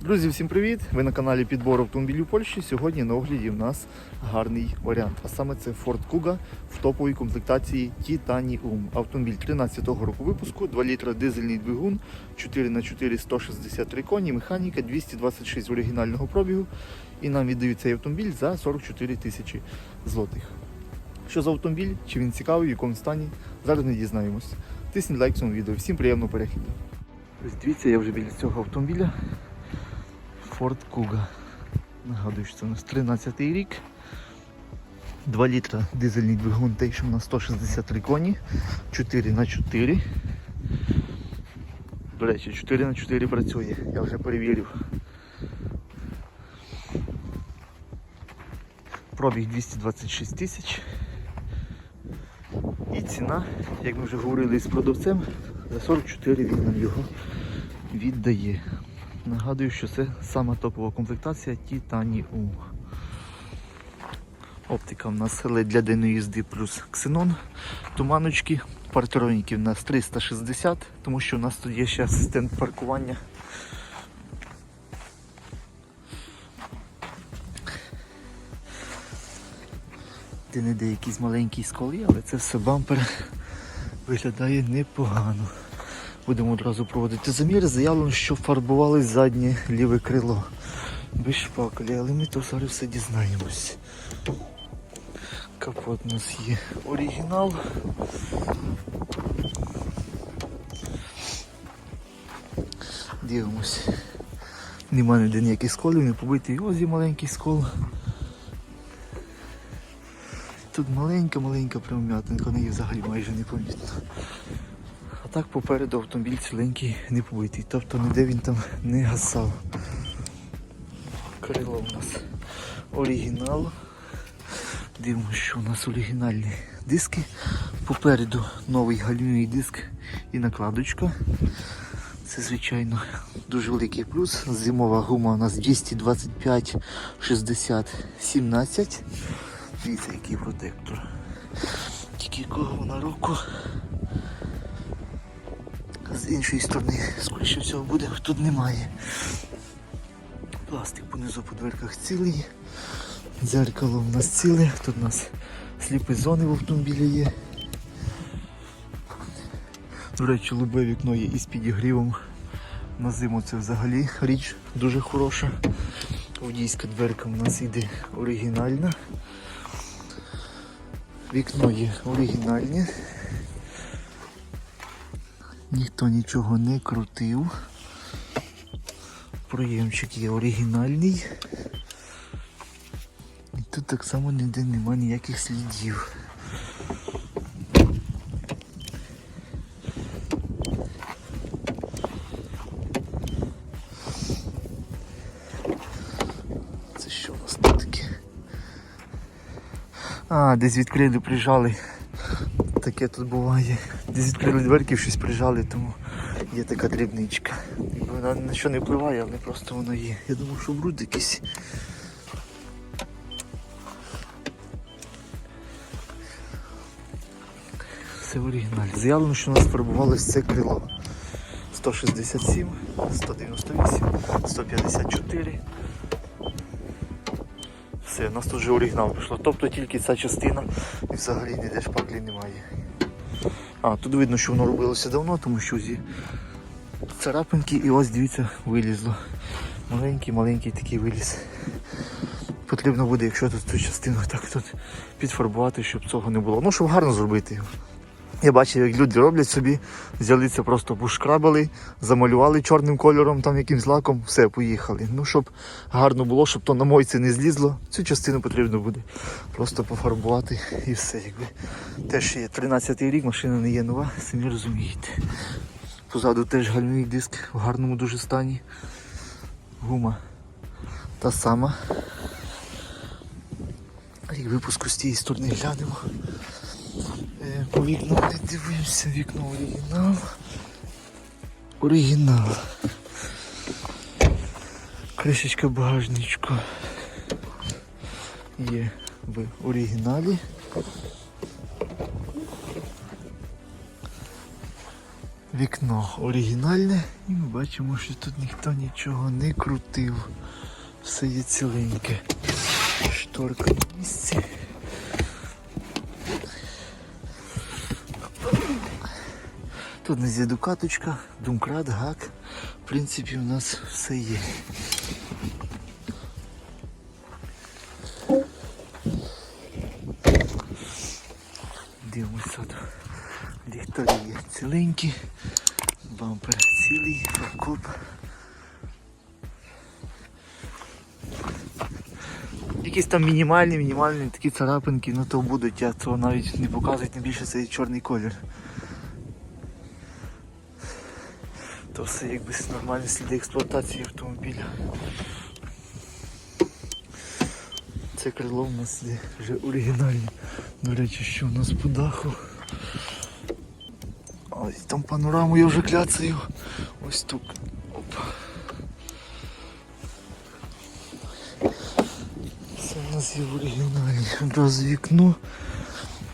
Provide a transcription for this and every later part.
Друзі, всім привіт! Ви на каналі Підбор автомобілів Польщі. Сьогодні на огляді в нас гарний варіант. А саме це Ford Kuga в топовій комплектації Titanium. Автомобіль 13-го року випуску, 2 літра дизельний двигун, 4х4 163 коні, механіка 226 оригінального пробігу. І нам віддають цей автомобіль за 44 тисячі злотих. Що за автомобіль, чи він цікавий, в якому стані, зараз не дізнаємось. Тисніть лайк цьому відео. Всім приємного перегляду. Дивіться, я вже біля цього автомобіля. Ford Kuga. Нагадую, що це у нас 13 рік. 2 літра дизельний двигун Тейшн на 163 коні. 4 на 4 До речі, 4 на 4 працює, я вже перевірив. Пробіг 226 тисяч. І ціна, як ми вже говорили з продавцем, за 44 він нам його віддає. Нагадую, що це сама топова комплектація Titanium. Оптика в нас LED для денної їзди плюс ксенон. Туманочки, партроніки в нас 360, тому що у нас тут є ще асистент паркування. Де не де якісь маленькі сколи, але це все бампер виглядає непогано. Будемо одразу проводити замір. Заявлено, що фарбували заднє ліве крило без шпакелі, але ми то зараз все дізнаємось. Капот у нас є оригінал. Дивимось. Нема ніде ніяких сколів, не побитий озі маленький скол. Тут маленька-маленька пром'ятинка, неї взагалі майже не помітно. Так попереду автомобіль ціленький не побитий, тобто ніде він там не гасав. Крило у нас оригінал. Дивимося, що у нас оригінальні диски. Попереду новий гальмівний диск і накладочка. Це, звичайно, дуже великий плюс. Зимова гума у нас 225 60 17. Дивіться, який протектор. Тільки кого вона року. З іншої сторони, скоріше всього, буде, тут немає. Пластик понизу по дверках цілий. Дзеркало в нас ціле, тут у нас сліпі зони в автомобілі є. До речі, любе вікно є із підігрівом. На зиму це взагалі річ дуже хороша. Водійська дверка у нас йде оригінальна. Вікно є оригінальне. Ніхто нічого не крутив. Проємчик є оригінальний. І тут так само ніде нема ніяких слідів. Це що у нас тут таке? А, десь відкрили, прижали. Таке тут буває. Десь відкрили дверки, щось прижали, тому є така дрібничка. Вона на що не впливає, але просто воно є. Я думав, що бруд якийсь. Все в оригіналі. Заявлено, що у нас фарбувалось це крило. 167, 198, 154. Все, у нас тут вже оригінал пішло. Тобто тільки ця частина і взагалі ніде шпаклі немає. А, тут видно, що воно робилося давно, тому що зі царапинки і ось дивіться вилізло. Маленький-маленький такий виліз. Потрібно буде, якщо тут цю частину так тут підфарбувати, щоб цього не було. Ну, щоб гарно зробити його. Я бачив, як люди роблять собі, взяли це просто пошкрабали, замалювали чорним кольором, там якимсь лаком, все, поїхали. Ну, щоб гарно було, щоб то на мойці не злізло, цю частину потрібно буде просто пофарбувати і все. Якби. Теж є 13-й рік, машина не є нова, самі розумієте. Позаду теж гальмівний диск в гарному дуже стані. Гума та сама. Рік випуску з тієї сторони глянемо. Е, По вікну не дивимося, вікно оригінал. Оригінал. Кришечка багажничка є в оригіналі. Вікно оригінальне і ми бачимо, що тут ніхто нічого не крутив. Все є ціленьке. Шторка на місці. Тут є дукаточка, думкрат, гак. В принципі, у нас все є. Дивимося тут. Ліхтарі є ціленькі, бампер цілий, фаркоп. Якісь там мінімальні, мінімальні такі царапинки, ну то будуть, а то навіть не показують найбільше цей чорний колір. То все якби нормальні сліди експлуатації автомобіля. Це крило в нас вже оригінальне. До речі, що у нас по даху. Ось там панораму я вже кляцаю. Ось тут. Оп. Це у нас є в оригіналі. Одразу вікно.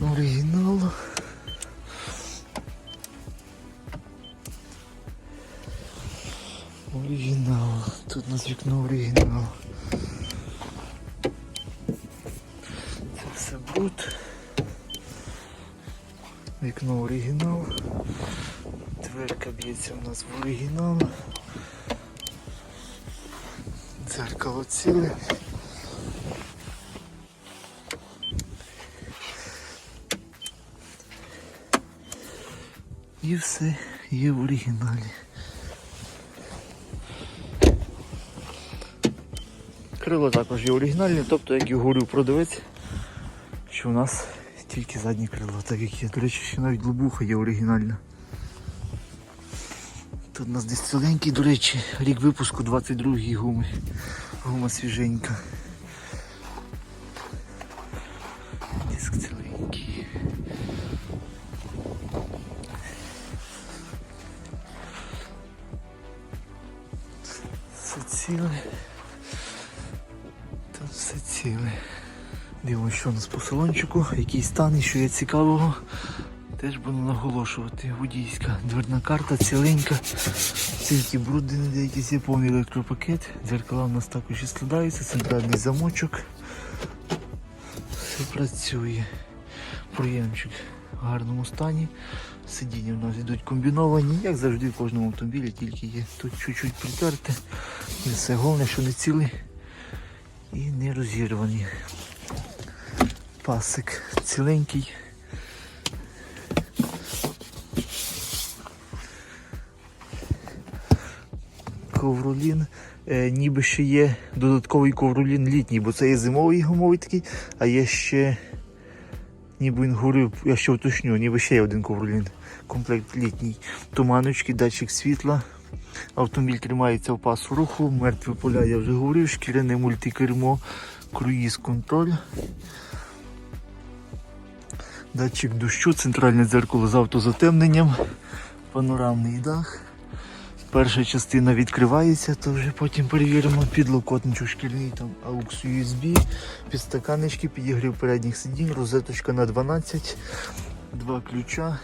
Оригінал. Тут у нас вікно оригінал. Це все бруд. Вікно оригінал. Дверка б'ється у нас в оригінал. Дзеркало ціле. І все є в оригіналі. Крило також є оригінальне, тобто, як і говорю, продавець, що у нас тільки заднє крило, так як є. До речі, ще навіть лобуха є оригінальна. Тут у нас десь ціленький, до речі, рік випуску 22 гуми. Гума свіженька. Салончику, який стан і що є цікавого. Теж буду наголошувати. Водійська дверна карта ціленька. Тільки бруди деякі є повний електропакет. Дзеркала у нас також і складаються, центральний замочок. Все працює. Проємчик в гарному стані. Сидіння у нас йдуть комбіновані, як завжди в кожному автомобілі, тільки є тут чуть-чуть притерте. Все головне, що не цілий і не розірвані. Пасик ціленький. Ковролін. Е, ніби ще є додатковий ковролін літній, бо це є зимовий гумовий такий, а є ще, ніби він говорив, я ще уточню, ніби ще є один ковролін. Комплект літній. Туманочки, датчик світла. Автомобіль тримається в пасу руху, мертві поля, я вже говорив, шкіряне мультикермо, круїз контроль. Датчик дощу, центральне дзеркало з автозатемненням, панорамний дах. Перша частина відкривається, то вже потім перевіримо. Підлокотничок шкільний, там AUX USB, підстаканнички, підігрів передніх сидінь, розеточка на 12, два ключа.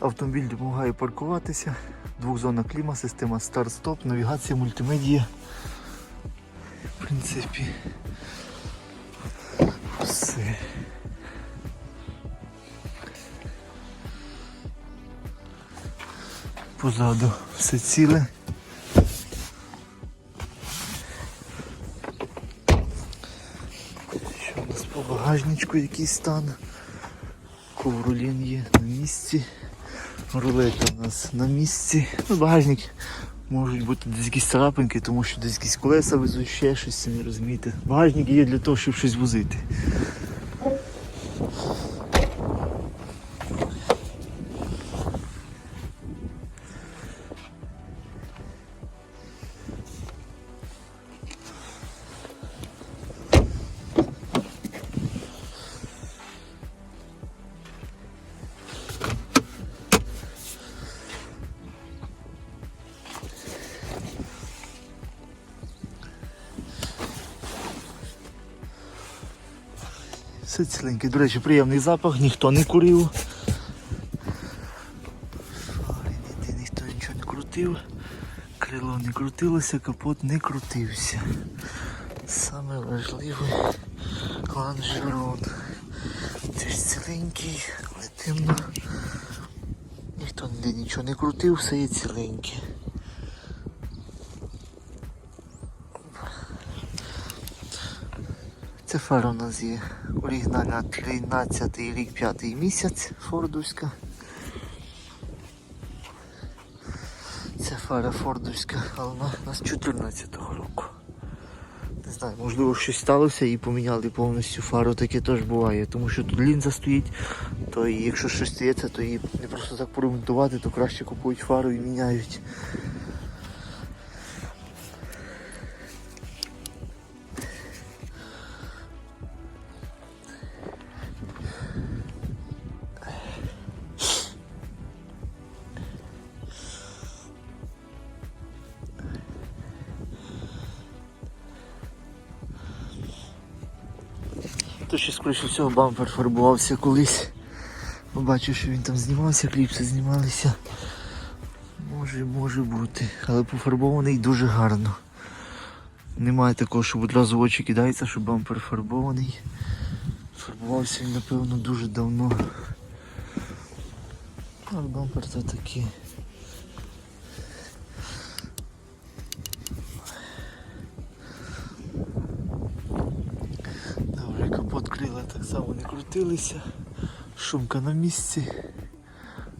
Автомобіль допомагає паркуватися, двохзонна кліма, система старт-стоп, навігація, мультимедія. В принципі, все. Позаду все ціле. Що у нас по багажничку який стан? Ковролін є на місці. Рулета у нас на місці. Ну, багажник можуть бути десь якісь царапинки, тому що десь якісь колеса везуть, ще щось, самі розумієте. Багажник є для того, щоб щось возити. Все ціленьке. До речі, приємний запах, ніхто не курив. Фари. крутив, крило не крутилося, капот не крутився. Саме важливе лонжерон. Це ж ціленький, але темно. Ніхто ніде нічого не крутив, все є ціленьке. Це фара у нас є оригінальна 13 рік, 5 місяць фордовська. Це фара фордовська, але вона у нас 14-го року. Не знаю, можливо щось сталося і поміняли повністю фару, таке теж буває, тому що тут лінза стоїть, то якщо щось стається, то її не просто так поремонтувати, то краще купують фару і міняють. Скоріше всього бампер фарбувався колись. Побачив, що він там знімався, кліпси знімалися. Може, може бути. Але пофарбований дуже гарно. Немає такого, щоб одразу очі кидається, що бампер фарбований. Фарбувався він, напевно, дуже давно. А бампер то такий. Добре, капот крила так само. Шумка на місці.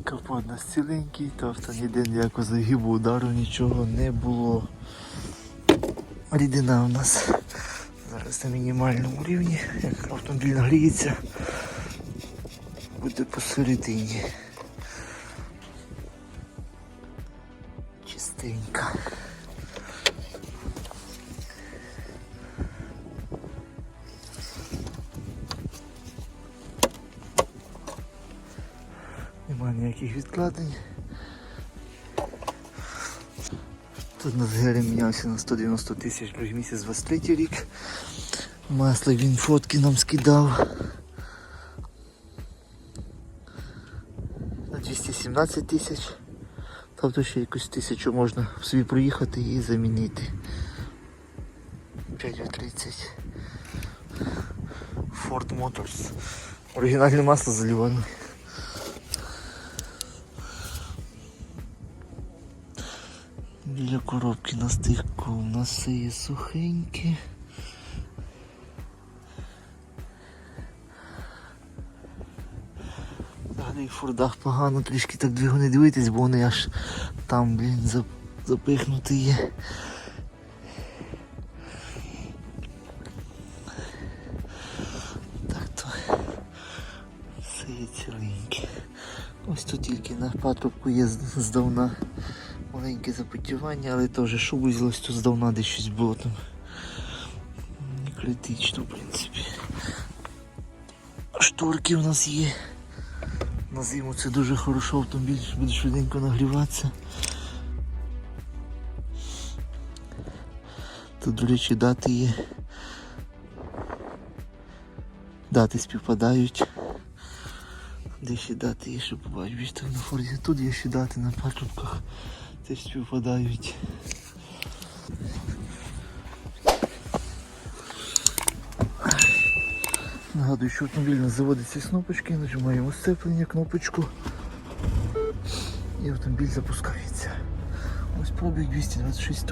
Капот на ціленький, тобто ніде ніякого загибу удару, нічого не було. Рідина у нас зараз на мінімальному рівні, як автомобіль нагріється, буде посередині. Чистенька. Ніяких відкладень. Тут на згері мінявся на 190 тисяч другий місяць 23 рік. Масло він фотки нам скидав. На 217 тисяч. Тобто ще якусь тисячу можна собі проїхати і замінити. 5,30. Ford Motors. Оригінальне масло заливане. Біля коробки на стихку у нас є сухеньке. Далі в фордах погано трішки так двигуни дивитись, бо вони аж там, блін, зап- запихнуті є. Так то все є ціленьке. Ось тут тільки на патрубку є здавна маленьке запотівання, але теж шубу злось тут здавна десь щось було там. Не критично, в принципі. Шторки у нас є. На зиму це дуже хорошо, автомобіль буде швиденько нагріватися. Тут, до речі, дати є. Дати співпадають. Де ще дати є, щоб побачити, більш на форді. Тут є ще дати на патрубках. Теж співпадають. Нагадую, що автомобіль нас заводиться з кнопочки, нажимаємо сцеплення, кнопочку і автомобіль запускається. Ось пробіг 226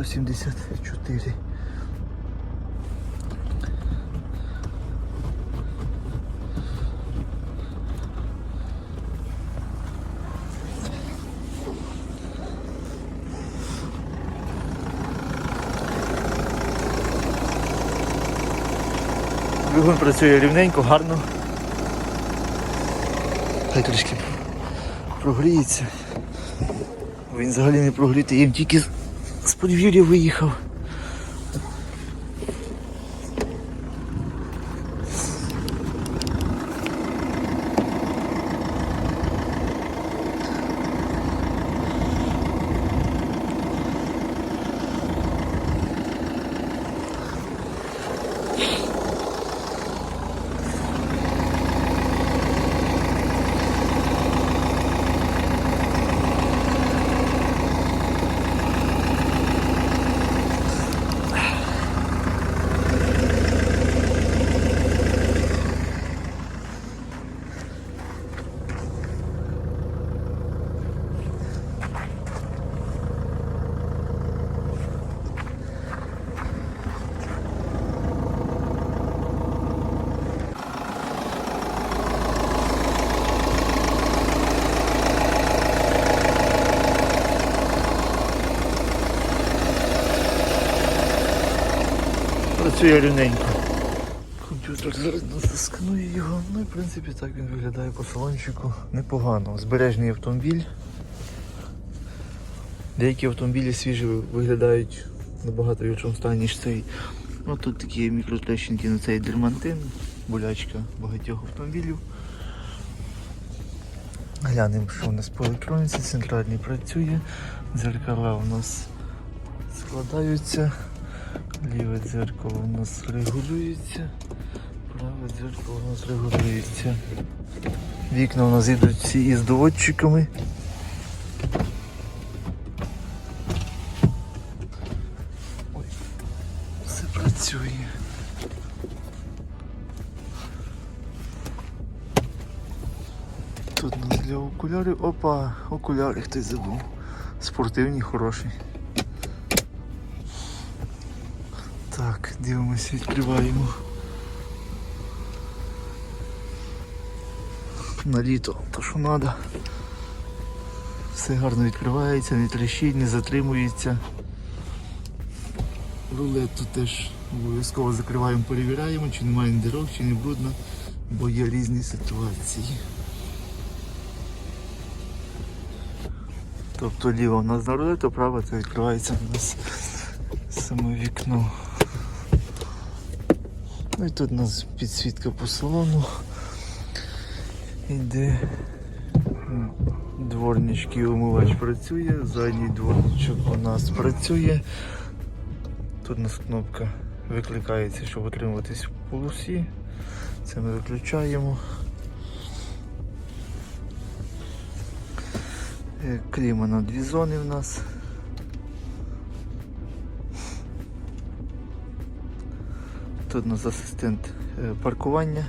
Двигун працює рівненько, гарно. Хай трішки прогріється. Він взагалі не прогрітий, їм тільки з- подвір'я виїхав. Працює рівненько. Комп'ютер зараз засканує його. Ну і в принципі так він виглядає по салончику непогано. Збережний автомобіль. Деякі автомобілі свіжі виглядають набагато в іншому стані, ніж цей. Ну тут такі мікротрещинки на цей дермантин, болячка багатьох автомобілів. Глянемо, що у нас по електроніці, центральний працює, дзеркала у нас складаються, ліве дзеркало у нас регулюється, праве дзеркало у нас регулюється. Вікна у нас йдуть всі із доводчиками. Ой, все працює. Тут у нас для окулярів. Опа, окуляри хтось забув. Спортивні, хороші. Дивимося, відкриваємо. На літо, то що треба. Все гарно відкривається, не тріщить, не затримується. Рулет тут теж обов'язково закриваємо, перевіряємо, чи немає дірок, чи не брудно, бо є різні ситуації. Тобто ліво у нас на рулет, право це відкривається у нас саме вікно. Ну і тут у нас підсвітка по салону. Іде дворнички умивач працює, задній дворничок у нас працює. Тут у нас кнопка викликається, щоб отримуватись в полосі. Це ми виключаємо. Е, Кліма на дві зони в нас. Тут у нас асистент е, паркування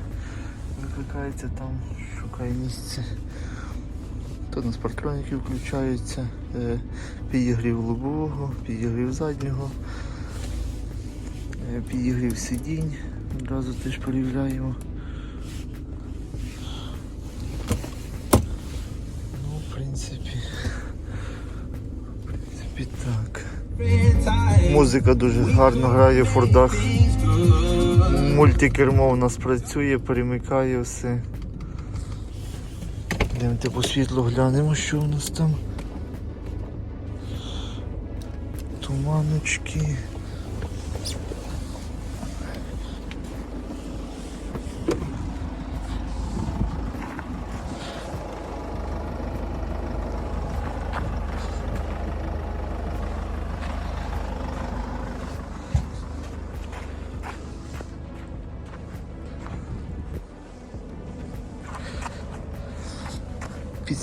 викликається там, шукає місце. Тут у нас парктроніки включаються, е, підігрів лобового, підігрів заднього, е, підігрів сидінь, одразу теж перевіряємо. Ну, в принципі, в принципі так. Музика дуже гарно грає в фордах. Мультикермо у нас працює, перемикає все. Йдемо по світлу глянемо, що у нас там. Туманочки.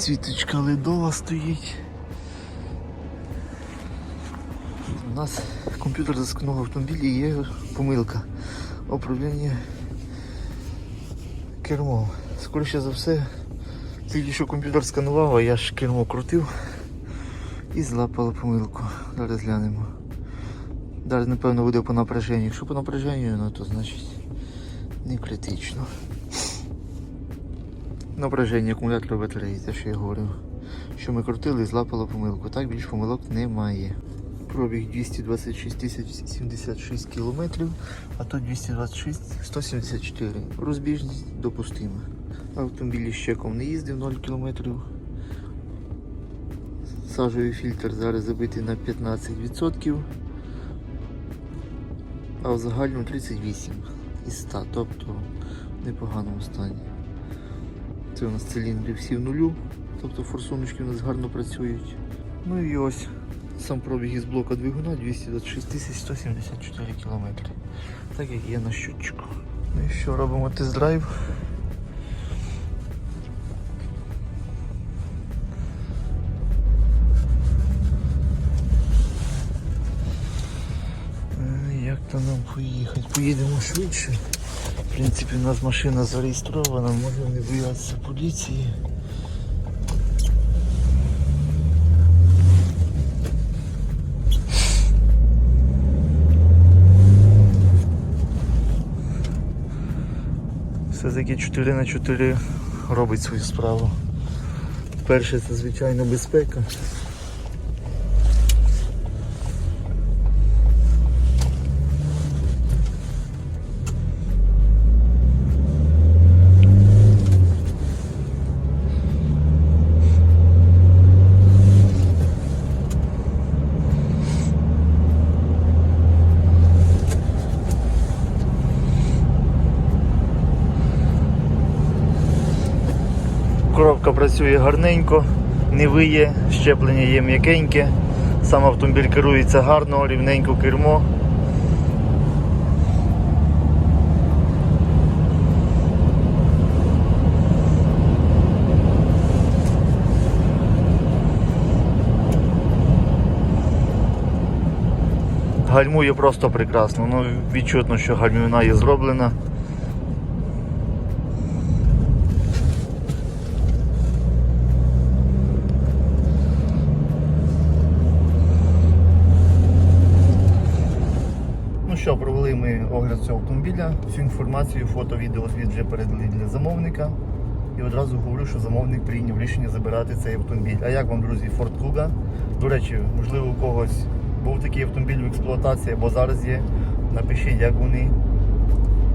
Підсвіточка ледова стоїть. У нас комп'ютер засканув в автомобілі і є помилка. Управління кермом. Скоріше за все, тільки що комп'ютер сканував, а я ж кермо крутив і злапала помилку. Зараз глянемо. Зараз напевно буде по напряженню. Якщо по напряженню, ну то значить не критично. Напряження акумулятора батареї, те, що я говорив. Що ми крутили і злапало помилку. Так більш помилок немає. Пробіг 226 тисяч 76 кілометрів, а то 226 174. Розбіжність допустима. Автомобіль з чеком не їздив 0 кілометрів. Сажовий фільтр зараз забитий на 15%, а в загальному 38 із 100, тобто в непоганому стані. Це у нас циліндри всі в нулю, тобто форсуночки у нас гарно працюють. Ну і ось сам пробіг із блока двигуна 226 174 кілометри. Так як є на щотчику. Ну і що, робимо тест-драйв. Е, Як то нам поїхати? Поїдемо швидше. Принципі, у нас машина зареєстрована, можна не боятися поліції. Все-таки 4 на 4 робить свою справу. Перше це звичайно безпека. Коробка працює гарненько, не виє, щеплення є м'якеньке. Сам автомобіль керується гарно, рівненько кермо. Гальмує просто прекрасно. Ну, відчутно, що гальмівна є зроблена. Провели ми огляд цього автомобіля. Всю інформацію, фото, відео, звіт вже передали для замовника. І одразу говорю, що замовник прийняв рішення забирати цей автомобіль. А як вам, друзі, Ford Kuga? До речі, можливо, у когось був такий автомобіль в експлуатації або зараз є. Напишіть, як вони,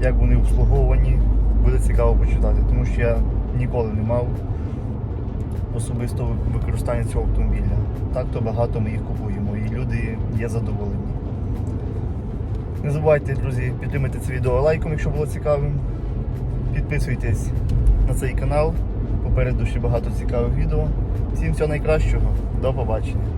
як вони обслуговані. Буде цікаво почитати, тому що я ніколи не мав особистого використання цього автомобіля. Так то багато ми їх купуємо і люди є задоволені. Не забувайте, друзі, підтримати це відео лайком, якщо було цікавим. Підписуйтесь на цей канал. Попереду ще багато цікавих відео. Всім всього найкращого. До побачення.